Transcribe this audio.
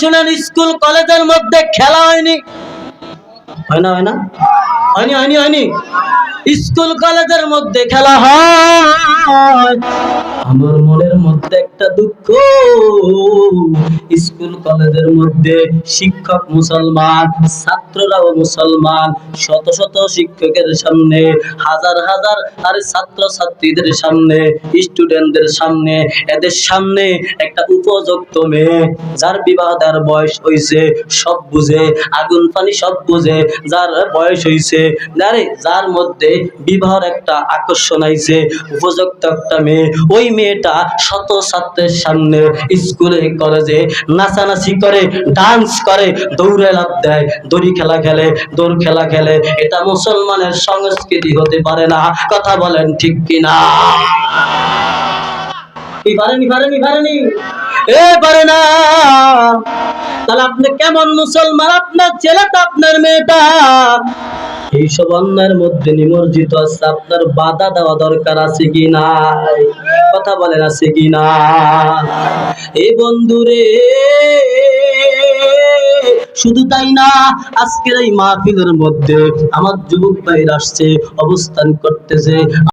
শুনেন স্কুল, কলেজের মধ্যে খেলা হয়নি। হয় না হয় না? হয়নি হয়নি হয়নি? স্কুল, কলেজের মধ্যে খেলা হয়। আমার মনের মধ্যে একটা দুঃখ। স্কুল, কলেজের মধ্যে শিক্ষক মুসলমান, ছাত্ররাও মুসলমান, শত শত শিক্ষকের সামনে, হাজার হাজার আর ছাত্র ছাত্রীদের সামনে, স্টুডেন্টদের সামনে, এদের সামনে একটা উপযুক্ত মেয়ে, যার বিবাহ তার বয়স হয়েছে সব বুঝে, আগুন পানি সব বুঝে, যার বয়স হয়েছে জানে যার মধ্যে বিবাহর একটা আকর্ষণ আইছে, উপযুক্ত একটা মেয়ে, ওই মেয়েটা শত ছাত্রের সামনে স্কুলে কলেজে নাচানাচি করে ডান্স করে, দৌড়ে লাভ দেয়, দড়ি খেলা খেলে, দৌড় খেলা খেলে। এটা মুসলমানের সংস্কৃতি হতে পারে না, কথা বলেন ঠিক কিনা? তাহলে আপনি কেমন মুসলমান? আপনার ছেলেটা আপনার মেয়েটা। এইসব অন্যায়ের মধ্যে নিমজ্জিত আছে, আপনার বাধা দেওয়া দরকার আছে কি না কথা বলেন, আছে কি না এই বন্ধুরে, শুধু তাই না, আজকের এই মাহফিলের মধ্যে আমার যুবক ভাইরা আসছে, অবস্থান করতেছে।